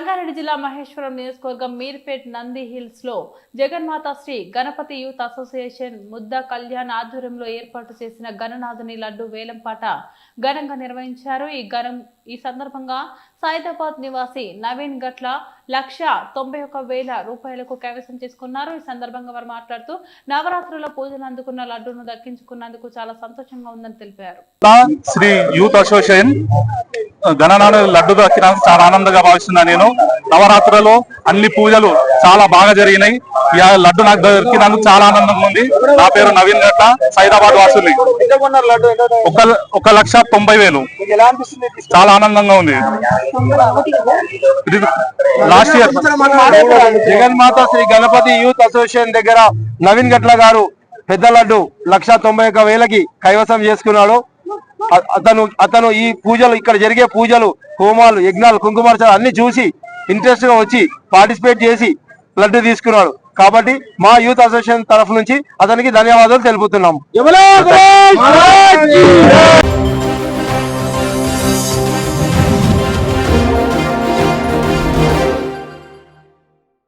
రంగారెడ్డి జిల్లా మహేశ్వరం నియోజకవర్గం మీర్పేట్ నంది హిల్స్లో జగన్మాత శ్రీ గణపతి యూత్ అసోసియేషన్ ముద్ద కళ్యాణ్ ఆధ్వర్యంలో ఏర్పాటు చేసిన గణనాథుని లడ్డు వేలంపాట ఘనంగా నిర్వహించారు. ఈ ఘనం ఈ సందర్భంగా సైదాబాద్ నివాసి నవీన్ గట్ల లక్ష తొంభై ఒక్క వేల రూపాయలకు కైవసం చేసుకున్నారు. ఈ సందర్భంగా వారు మాట్లాడుతూ నవరాత్రుల పూజలు అందుకున్న లడ్డును దక్కించుకున్నందుకు చాలా సంతోషంగా ఉందని తెలిపారు. శ్రీ యూత్ అసోసియేషన్ గణనాడు లడ్డు దక్కినందుకు చాలా ఆనందంగా భావిస్తున్నా నేను. నవరాత్రులలో అన్ని పూజలు చాలా బాగా జరిగినాయి. ఈ లడ్డు నాకు దొరికినందుకు చాలా ఆనందంగా ఉంది. నా పేరు నవీన్ గట్ల సైదాబాద్ వాసుని ఒక ఒక లక్ష తొంభై వేలు. చాలా ఆనందంగా ఉంది. Last year. జగన్మాత శ్రీ గణపతి యూత్ అసోసియేషన్ దగ్గర నవీన్ గట్ల గారు పెద్ద లడ్డు లక్ష తొంభై ఒక్క వేలకి కైవసం చేసుకున్నాడు. అతను అతను ఈ పూజలు ఇక్కడ జరిగే పూజలు హోమాలు యజ్ఞాలు కుంకుమార్చన అన్ని చూసి ఇంట్రెస్ట్గా వచ్చి పార్టిసిపేట్ చేసి లడ్డు తీసుకున్నాడు. కాబట్టి మా యూత్ అసోసియేషన్ తరఫు నుంచి అతనికి ధన్యవాదాలు తెలుపుతున్నాము